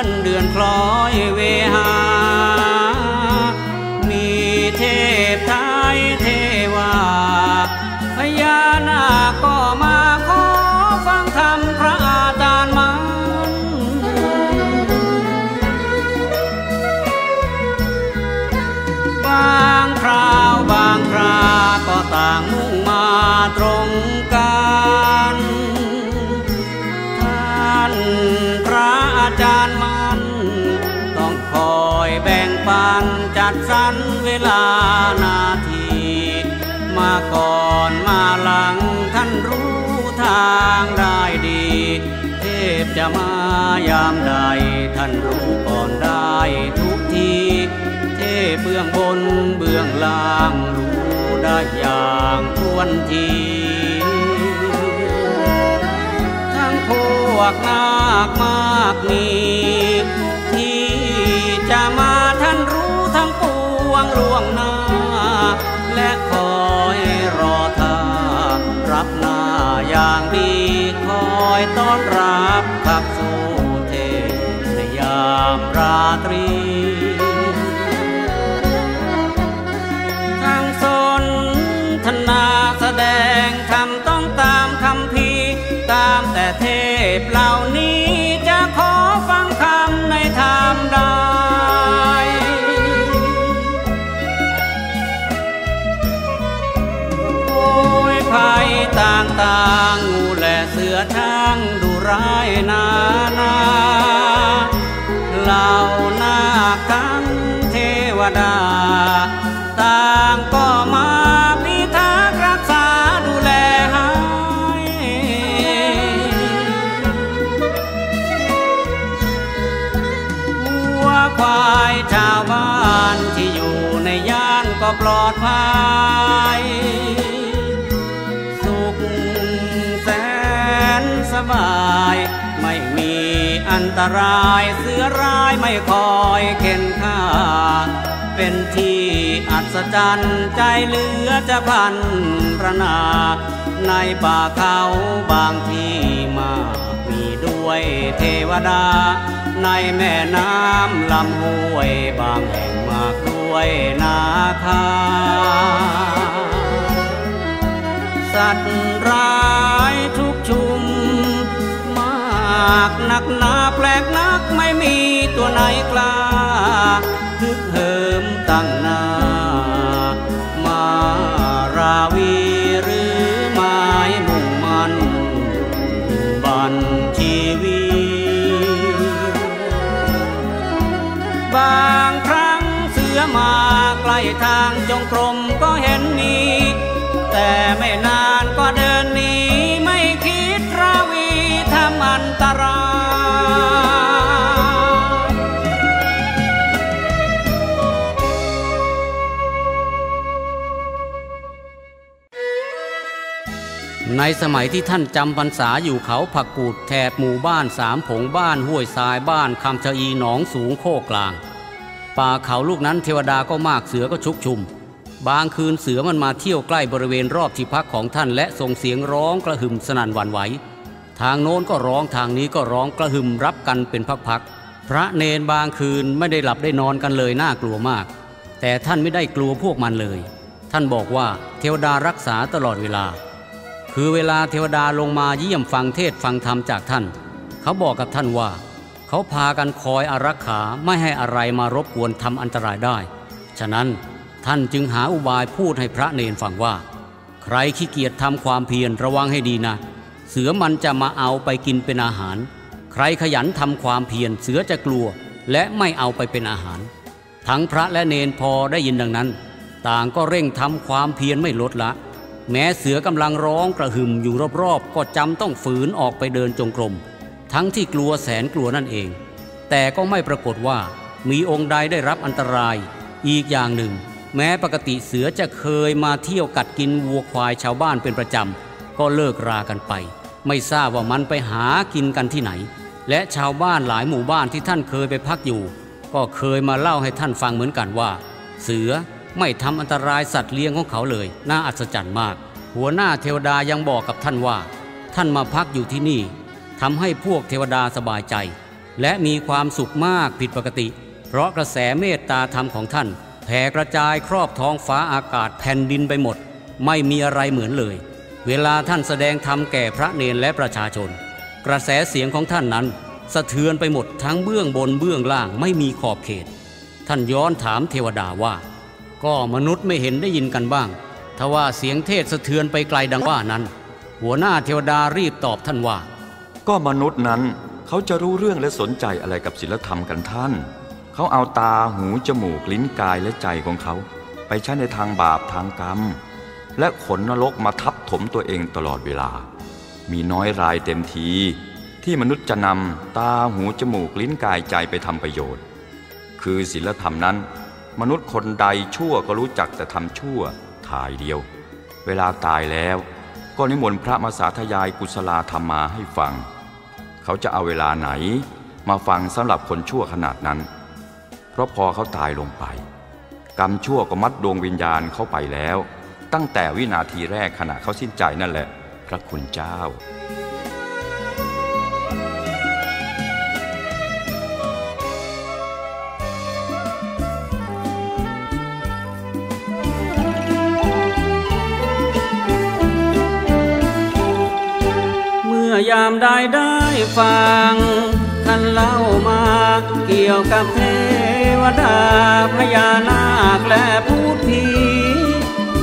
อนเดือนคล้อยเวหา มีเท ลานาทีมาก่อนมาหลังท่านรู้ทางได้ดี เทพจะมายามใด ท่านรู้ก่อนได้ทุกที เทพเบื้องบนเบื้องล่างรู้ได้อย่างทวนทีทั้งพวกนาคมากมี และคอยรอท่ารับหน้าอย่างดีคอยต้อนรับขับสู่เทพในยามราตรีทางสนทนาแสดงคำต้องตามคำพีตามแต่เท ต่างก็มาพิทักษ์รักษาดูแลให้วัวควายชาวบ้านที่อยู่ในย่านก็ปลอดภัย สุขแสนสบายไม่มีอันตรายเสือร้ายไม่คอยเข็นฆ่า เป็นที่อัศจรรย์ใจเหลือจะพันรนา ในป่าเขาบางที่มากมีด้วยเทวดา ในแม่น้ำลำห้วยบางแห่งมากด้วยนาคา สัตว์ร้ายทุกชุม มากหนักหนาแปลกนักไม่มีตัวไหนกล้า ทางจงกรมก็เห็นมีแต่ไม่นานก็เดินหนีไม่คิดราวีทำอันตรายในสมัยที่ท่านจำพรรษาอยู่เขาผักกูดแถบหมู่บ้านสามผงบ้านห้วยทรายบ้านคำชะอีหนองสูงโคกลาง ป่าเขาลูกนั้นเทวดาก็มากเสือก็ชุกชุม บางคืนเสือมันมาเที่ยวใกล้บริเวณรอบที่พักของท่านและส่งเสียงร้องกระหึ่มสนั่นหวั่นไหว ทางโน้นก็ร้องทางนี้ก็ร้องกระหึ่มรับกันเป็นพักๆ พระเนนบางคืนไม่ได้หลับได้นอนกันเลยน่ากลัวมาก แต่ท่านไม่ได้กลัวพวกมันเลย ท่านบอกว่าเทวดารักษาตลอดเวลา คือเวลาเทวดาลงมาเยี่ยมฟังเทศฟังธรรมจากท่าน เขาบอกกับท่านว่า เขาพากันคอยอารักขาไม่ให้อะไรมารบกวนทำอันตรายได้ ฉะนั้นท่านจึงหาอุบายพูดให้พระเนนฟังว่า ใครขี้เกียจทำความเพียรระวังให้ดีนะ เสือมันจะมาเอาไปกินเป็นอาหาร ใครขยันทำความเพียรเสือจะกลัวและไม่เอาไปเป็นอาหาร ทั้งพระและเนนพอได้ยินดังนั้น ต่างก็เร่งทำความเพียรไม่ลดละ แม้เสือกำลังร้องกระหึ่มอยู่รอบๆก็จำต้องฝืนออกไปเดินจงกรม ทั้งที่กลัวแสนกลัวนั่นเอง แต่ก็ไม่ปรากฏว่ามีองค์ใดได้รับอันตราย อีกอย่างหนึ่ง แม้ปกติเสือจะเคยมาเที่ยวกัดกินวัวควายชาวบ้านเป็นประจำก็เลิกรากันไป ไม่ทราบว่ามันไปหากินกันที่ไหน และชาวบ้านหลายหมู่บ้านที่ท่านเคยไปพักอยู่ ก็เคยมาเล่าให้ท่านฟังเหมือนกันว่า เสือไม่ทำอันตรายสัตว์เลี้ยงของเขาเลย น่าอัศจรรย์มาก หัวหน้าเทวดายังบอกกับท่านว่า ท่านมาพักอยู่ที่นี่ ทำให้พวกเทวดาสบายใจ และมีความสุขมากผิดปกติ เพราะกระแสเมตตาธรรมของท่านแผ่กระจายครอบท้องฟ้าอากาศแผ่นดินไปหมด ไม่มีอะไรเหมือนเลย เวลาท่านแสดงธรรมแก่พระเนรและประชาชน กระแสเสียงของท่านนั้น สะเทือนไปหมดทั้งเบื้องบนเบื้องล่างไม่มีขอบเขต ท่านย้อนถามเทวดาว่า ก็มนุษย์ไม่เห็นได้ยินกันบ้างทว่าเสียงเทศสะเทือนไปไกลดังว่านั้น หัวหน้าเทวดารีบตอบท่านว่า ก็มนุษย์นั้นเขาจะรู้เรื่องและสนใจอะไรกับศีลธรรมกันท่าน เขาเอาตาหูจมูกลิ้นกายและใจของเขา ไปใช้ในทางบาปทางกรรม และขนนรกมาทับถมตัวเองตลอดเวลา มีน้อยรายเต็มที ที่มนุษย์จะนำตาหูจมูกลิ้นกายใจไปทำประโยชน์ คือศีลธรรมนั้น มนุษย์คนใดชั่วก็รู้จักแต่ทำชั่วทายเดียว เวลาตายแล้ว ก็นิมนต์พระมาสาธยายกุศลาธรรมมาให้ฟัง เขาจะเอาเวลาไหนมาฟังสำหรับคนชั่วขนาดนั้น เพราะพอเขาตายลงไป กรรมชั่วก็มัดดวงวิญญาณเข้าไปแล้ว ตั้งแต่วินาทีแรกขณะเขาสิ้นใจนั่นแหละ พระคุณเจ้า ยามได้ได้ฟังท่านเล่ามาเกี่ยวกับเทวดาพญานาคและพูดผี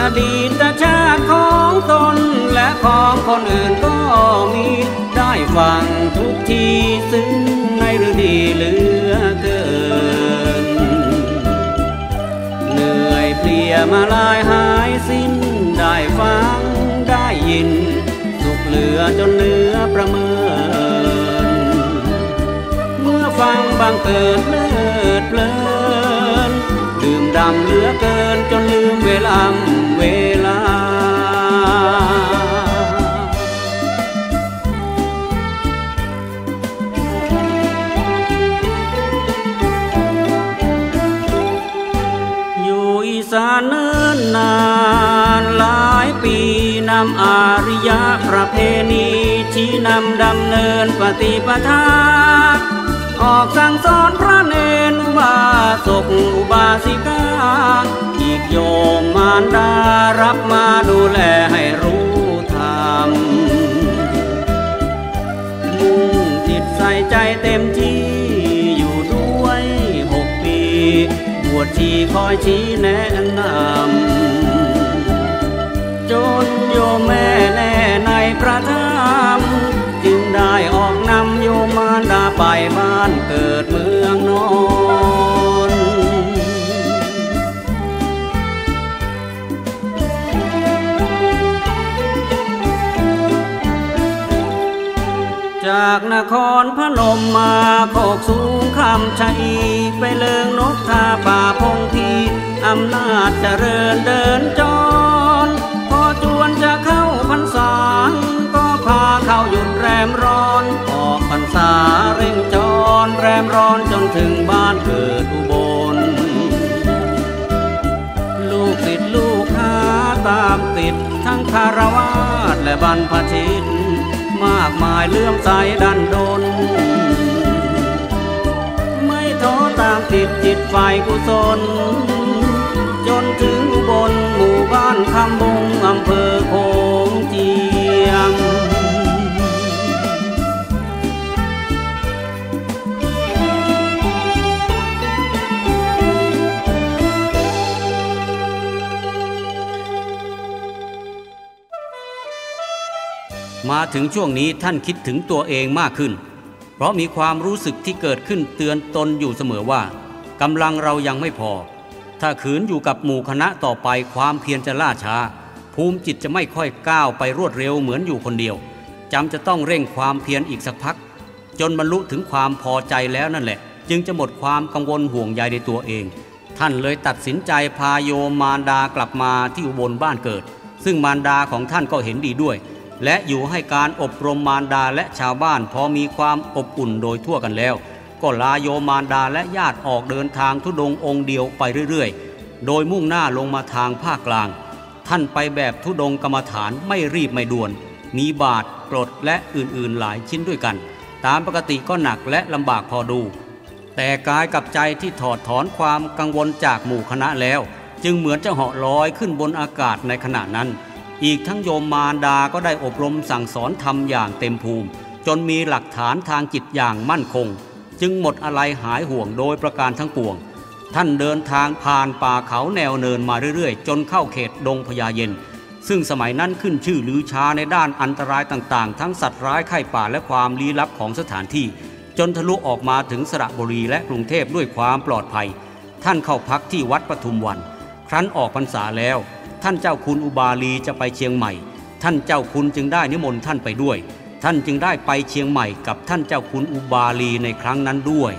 อดีตชาติของตนและของคนอื่นก็มีได้ฟัง บางเกิดเลิดเพลินดื่มดำเหลือเกินจนลืมเวลาเวลาอยู่อีสานเนิ่นนานหลายปีนำอาริยประเพณีชี้นำดำเนินปฏิปทา ออกสั่งสอนพระเนนอุบาสกอุบาสิกาอีกโยมมารดารับมาดูแลให้รู้ธรรมมุ่งจิตใส่ใจเต็มที่อยู่ด้วยหกปี บวชชีคอยชี้แนะนำจนโยมแม่แน่ในพระธรรมจึงได้ออการดาไปบ้านเกิดเมืองนอนจากนครพนมมาโคกสูงคำชัยไปเลิงนกทาป่าพงทีอำนาจเจริญเดินจร พอจวนจะเข้าพรรษา พาเข้าหยุดแรมร้อน ออกพรรษาเร่งจรแรมร้อนจนถึงบ้านเกิดอุบล ลูกติดลูกหาตามติดทั้งคารวาสและบรรพชิต มากมายเลื่อมใสดันดนไม่ท้อตามติดจิตไฟกุศล จนถึงบลหมู่บ้านคำบงอำเภอ มาถึงช่วงนี้ท่านคิดถึงตัวเองมากขึ้น เพราะมีความรู้สึกที่เกิดขึ้นเตือนตนอยู่เสมอว่ากำลังเรายังไม่พอ ถ้าขืนอยู่กับหมู่คณะต่อไปความเพียรจะล่าช้า ภูมิจิตจะไม่ค่อยก้าวไปรวดเร็วเหมือนอยู่คนเดียวจำจะต้องเร่งความเพียรอีกสักพัก จนบรรลุถึงความพอใจแล้วนั่นแหละ จึงจะหมดความกังวลห่วงใยในตัวเอง ท่านเลยตัดสินใจพาโยมมารดากลับมาที่อุบลบ้านเกิด ซึ่งมารดาของท่านก็เห็นดีด้วย และอยู่ให้การอบรมมารดาและชาวบ้านพอมีความอบอุ่นโดยทั่วกันแล้ว ก็ลาโยมารดาและญาติออกเดินทางทุดงค์องค์เดียวไปเรื่อยๆ โดยมุ่งหน้าลงมาทางภาคกลาง ท่านไปแบบทุดงค์กรรมฐานไม่รีบไม่ด่วน มีบาทกรดและอื่นๆหลายชิ้นด้วยกัน ตามปกติก็หนักและลำบากพอดู แต่กายกับใจที่ถอดถอนความกังวลจากหมู่คณะแล้ว จึงเหมือนจะเหาะลอยขึ้นบนอากาศในขณะนั้น อีกทั้งโยมมารดาก็ได้อบรมสั่งสอนทำอย่างเต็มภูมิ จนมีหลักฐานทางจิตอย่างมั่นคง จึงหมดอะไรหายห่วงโดยประการทั้งปวง ท่านเดินทางผ่านป่าเขาแนวเนินมาเรื่อยๆ จนเข้าเขตดงพญาเย็น ซึ่งสมัยนั้นขึ้นชื่อลือชาในด้านอันตรายต่างๆ ทั้งสัตว์ร้ายไข้ป่าและความลี้ลับของสถานที่ จนทะลุออกมาถึงสระบุรีและกรุงเทพด้วยความปลอดภัย ท่านเข้าพักที่วัดปทุมวัน ครั้นออกพรรษาแล้ว ท่านเจ้าคุณอุบาลีจะไปเชียงใหม่ ท่านเจ้าคุณจึงได้นิมนต์ท่านไปด้วย ท่านจึงได้ไปเชียงใหม่กับท่านเจ้าคุณอุบาลีในครั้งนั้นด้วย